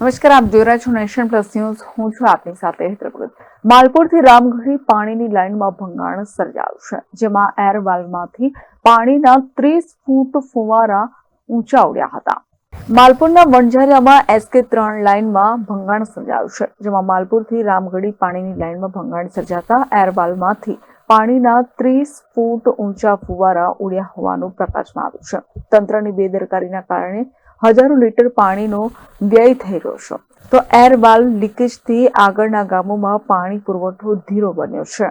નમસ્કાર, આપ જોઈ રહ્યા છો નેશન પ્લસ ન્યૂઝ. હું છું આપની સાથે હેતરપ્રગટ માલપુરથી રામગઢી પાણીની લાઇનમાં ભંગાણ સર્જાયું છે, જેમાં એરવાલમાંથી પાણીના ત્રીસ ફૂટ ફુવારા ઊંચા ઉડ્યા હતા. માલપુરના વણઝારિયામાં એસકે ત્રણ લાઇનમાં ભંગાણ સર્જાયું છે, જેમાં માલપુરથી રામગઢી પાણીની લાઇનમાં ભંગાણ સર્જાતા એરવાલમાંથી પાણીના ત્રીસ ફૂટ ઊંચા ફુવારા ઉડ્યા હોવાનું પ્રકાશમાં આવ્યું છે. તંત્રની બેદરકારીના કારણે હજારો લીટર પાણીનો વ્યય થઈ રહ્યો છે. તો એરવાલ લીકેજથી આગળના ગામોમાં પાણી પુરવઠો ધીરો બન્યો છે.